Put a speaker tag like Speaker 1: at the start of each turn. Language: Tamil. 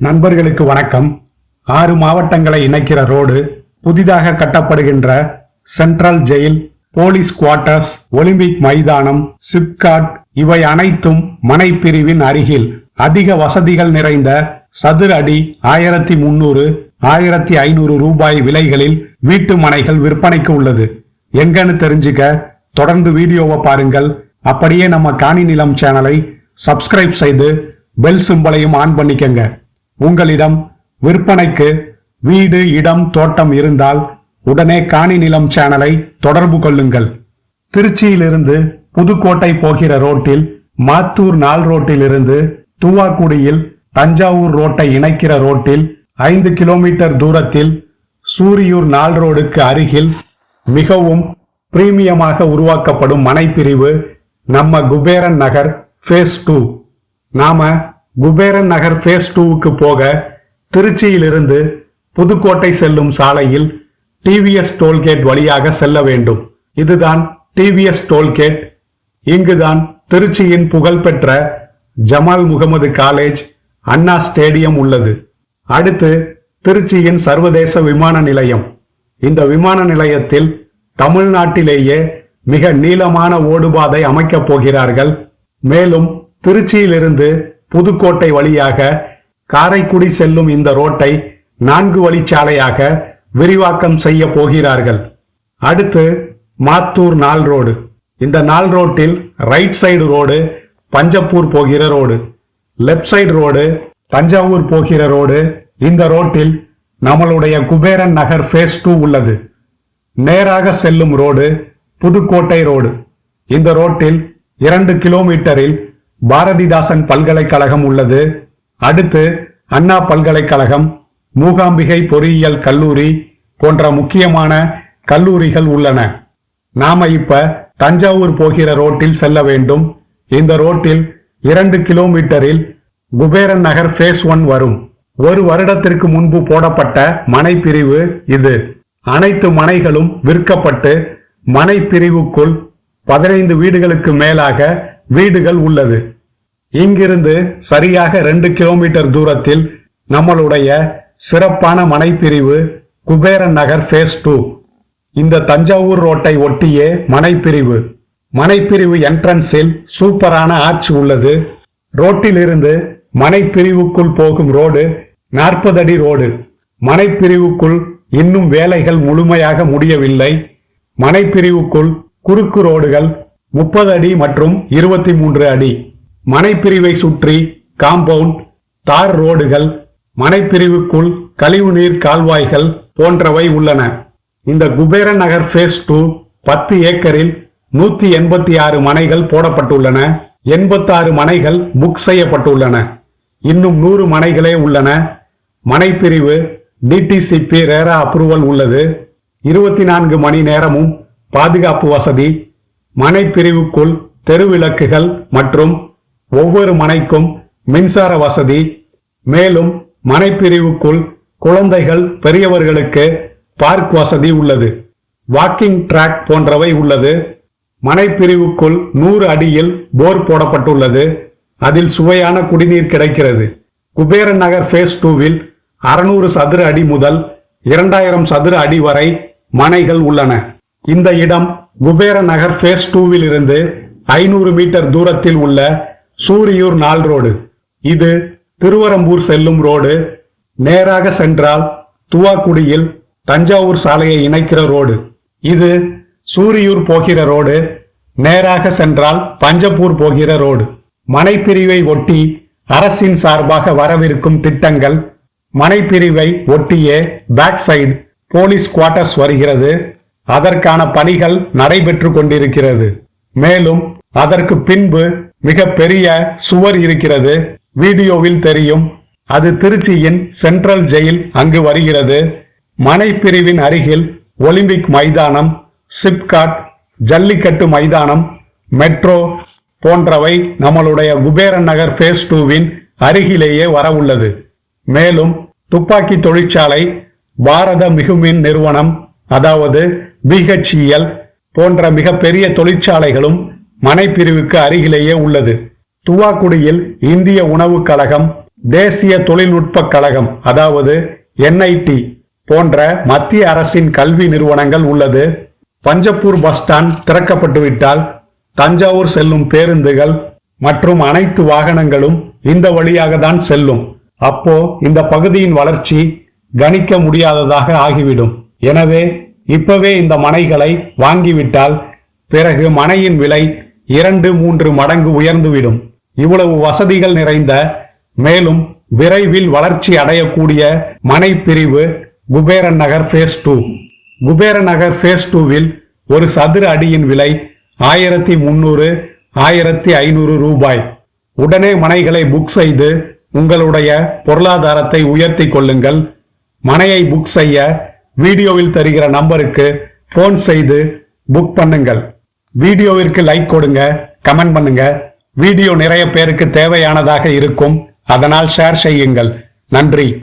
Speaker 1: நண்பர்களுக்கு வணக்கம். ஆறு மாவட்டங்களை இணைக்கிற ரோடு புதிதாக கட்டப்படுகின்ற central jail police quarters Olympic மைதானம் சிப்காட் இவை அனைத்தும் மனை பிரிவின் அருகில் அதிக வசதிகள் நிறைந்த சதுர அடி ஆயிரத்தி முன்னூறு ஆயிரத்தி ஐநூறு ரூபாய் விலைகளில் வீட்டு மனைகள் விற்பனைக்கு உள்ளது. எங்கன்னு தெரிஞ்சுக்க தொடர்ந்து வீடியோவை பாருங்கள். அப்படியே நம்ம காணி நிலம் சேனலை சப்ஸ்கிரைப் செய்து பெல் சிம்பலையும் ஆன் பண்ணிக்கங்க. உங்களிடம் விற்பனைக்கு வீடு இடம் தோட்டம் இருந்தால் உடனே காணி நிலம் சேனலை தொடர்பு கொள்ளுங்கள். திருச்சியிலிருந்து புதுக்கோட்டை போகிற ரோட்டில் மாத்தூர் நாள் ரோட்டிலிருந்து தூவாக்குடியில் தஞ்சாவூர் ரோட்டை இணைக்கிற ரோட்டில் ஐந்து கிலோமீட்டர் தூரத்தில் சூரியூர் நாள் ரோடுக்கு அருகில் மிகவும் பிரீமியமாக உருவாக்கப்படும் மனைப்பிரிவு நம்ம குபேரன் நகர் ஃபேஸ் டூ நாம குபேரன் நகர் ஃபேஸ் டூவுக்கு போக திருச்சியிலிருந்து புதுக்கோட்டை செல்லும் சாலையில் டிவிஎஸ் டோல்கேட் வழியாக செல்ல வேண்டும். இதுதான் டிவிஎஸ் டோல்கேட் இங்குதான் திருச்சியின் புகழ்பெற்ற ஜமால் முகமது காலேஜ் அண்ணா ஸ்டேடியம் உள்ளது. அடுத்து திருச்சியின் சர்வதேச விமான நிலையம். இந்த விமான நிலையத்தில் தமிழ்நாட்டிலேயே மிக நீளமான ஓடுபாதை அமைக்கப் போகிறார்கள். மேலும் திருச்சியிலிருந்து புதுக்கோட்டை வழியாக காரைக்குடி செல்லும் இந்த ரோட்டை நான்கு வழிச்சாலையாக விரிவாக்கம் செய்ய போகிறார்கள். அடுத்து மாத்தூர் நாள் ரோடு. இந்த நாள் ரோட்டில் ரைட் சைடு ரோடு பஞ்சப்பூர் போகிற road. Left side road Thanjavur போகிற ரோடு. இந்த ரோட்டில் நம்மளுடைய குபேரன் நகர் ஃபேஸ் டூ உள்ளது. நேராக செல்லும் ரோடு புதுக்கோட்டை ரோடு. இந்த ரோட்டில் இரண்டு கிலோமீட்டரில் பாரதிதாசன் பல்கலைக்கழகம் உள்ளது. அடுத்து அண்ணா பல்கலைக்கழகம் மூகாம்பிகை பொறியியல் கல்லூரி போன்ற முக்கியமான கல்லூரிகள் உள்ளன. நாம இப்ப தஞ்சாவூர் போகிற ரோட்டில் செல்ல வேண்டும். இந்த ரோட்டில் இரண்டு கிலோமீட்டரில் குபேரன் நகர் ஃபேஸ் ஒன் வரும். ஒரு வருடத்திற்கு முன்பு போடப்பட்ட மனை பிரிவு இது. அனைத்து மனைகளும் விற்கப்பட்டு மனை பிரிவுக்குள் பதினைந்து வீடுகளுக்கு மேலாக வீடுகள் உள்ளது. இங்கிருந்து சரியாக ரெண்டு கிலோமீட்டர் தூரத்தில் நம்மளுடைய சிறப்பான மனைப்பிரிவு குபேரன் நகர் ஃபேஸ் டூ இந்த தஞ்சாவூர் ரோட்டை ஒட்டியே மனைப்பிரிவு. மனைப்பிரிவு என்ட்ரன்ஸில் சூப்பரான ஆர்ச் உள்ளது. ரோட்டிலிருந்து மனைப்பிரிவுக்குள் போகும் ரோடு நாற்பது அடி ரோடு. மனைப்பிரிவுக்குள் இன்னும் வேலைகள் முழுமையாக முடியவில்லை. மனைப்பிரிவுக்குள் குறுக்கு ரோடுகள் முப்பது அடி மற்றும் இருபத்தி மூன்று அடி. மனைப்பிரிவை சுற்றி காம்பவுண்ட் தார் ரோடுகள் மனைப்பிரிவுக்குள் கழிவுநீர் கால்வாய்கள் போன்றவை உள்ளன. இந்த குபேரன் நகர் ஃபேஸ் டூ பத்து ஏக்கரில் நூத்தி எண்பத்தி ஆறு மனைகள் போடப்பட்டுள்ளன. எண்பத்தாறு மனைகள் புக் செய்யப்பட்டுள்ளன. இன்னும் நூறு மனைகளே உள்ளன. மனைப்பிரிவு டிடிசிபி ரேரா அப்ரூவல் உள்ளது. இருபத்தி நான்கு மணி நேரமும் பாதுகாப்பு வசதி. மனைப்பிரிவுக்குள் தெருவிளக்குகள் மற்றும் ஒவ்வொரு மனைக்கும் மின்சார வசதி மேலும் மனைப்பிரிவுக்குள் குழந்தைகள் பெரியவர்களுக்கு பார்க் வசதி உள்ளது. வாக்கிங் ட்ராக் போன்றவை உள்ளது. மனைப்பிரிவுக்குள் நூறு அடியில் போர் போடப்பட்டுள்ளது. அதில் சுவையான குடிநீர் கிடைக்கிறது. குபேரன் நகர் ஃபேஸ் டூவில் அறுநூறு சதுர அடி முதல் இரண்டாயிரம் சதுர அடி வரை மனைகள் உள்ளன. இந்த இடம் குபேர நகர் ஃபேஸ் டூவில் இருந்து ஐநூறு மீட்டர் தூரத்தில் உள்ள சூரியூர் நாள் ரோடு. இது திருவரம்பூர் செல்லும் ரோடு. நேராக சென்றால் துவாக்குடியில் தஞ்சாவூர் சாலையை இணைக்கிற ரோடு. இது சூரியூர் போகிற ரோடு. நேராக சென்றால் பஞ்சப்பூர் போகிற ரோடு. மனைப்பிரிவை ஒட்டி அரசின் சார்பாக வரவிருக்கும் திட்டங்கள் மனைப்பிரிவை ஒட்டியே பேக் சைடு போலீஸ் குவார்டர்ஸ் வருகிறது. அதற்கான பணிகள் நடைபெற்று கொண்டிருக்கிறது. மேலும் அதற்கு பின்பு மிக பெரிய சுவர் இருக்கிறது. வீடியோவில் தெரியும். அது திருச்சியின் சென்ட்ரல் ஜெயில் அங்கு வருகிறது. மனைப்பிரிவின் அருகில் ஒலிம்பிக் மைதானம் சிப்காட் ஜல்லிக்கட்டு மைதானம் மெட்ரோ போன்றவை நம்மளுடைய குபேரன் நகர் ஃபேஸ் டூவின் அருகிலேயே வர உள்ளது. மேலும் துப்பாக்கி தொழிற்சாலை பாரத மிகுமின் நிறுவனம் அதாவது பிஹெச்இஎல் போன்ற மிகப்பெரிய தொழிற்சாலைகளும் மனைப்பிரிவுக்கு அருகிலேயே உள்ளது. துவாக்குடியில் இந்திய உணவுக் கழகம் தேசிய தொழில்நுட்ப கழகம் அதாவது என்ஐடி போன்ற மத்திய அரசின் கல்வி நிறுவனங்கள் உள்ளது. பஞ்சப்பூர் பஸ் ஸ்டாண்ட் திறக்கப்பட்டுவிட்டால் தஞ்சாவூர் செல்லும் பேருந்துகள் மற்றும் அனைத்து வாகனங்களும் இந்த வழியாக தான் செல்லும். அப்போ இந்த பகுதியின் வளர்ச்சி கணிக்க முடியாததாக ஆகிவிடும். எனவே இப்பவே இந்த மனைகளை வாங்கிவிட்டால் பிறகு மனையின் விலை இரண்டு மூன்று மடங்கு உயர்ந்துவிடும். இவ்வளவு வசதிகள் நிறைந்த மேலும் விரைவில் வளர்ச்சி அடையக்கூடிய மனை பிரிவு Kuberan Nagar phase two Kuberan Nagar phase டூவில் ஒரு சதுர அடியின் விலை ஆயிரத்தி முன்னூறு ஆயிரத்தி ஐநூறு ரூபாய். உடனே மனைகளை புக் செய்து உங்களுடைய பொருளாதாரத்தை உயர்த்தி கொள்ளுங்கள். மனையை புக் செய்ய வீடியோவில் தருகிற நம்பருக்கு ஃபோன் செய்து புக் பண்ணுங்கள். வீடியோவிற்கு லைக் கொடுங்க கமெண்ட் பண்ணுங்க. வீடியோ நிறைய பேருக்கு தேவையானதாக இருக்கும். அதனால் ஷேர் செய்யுங்கள். நன்றி.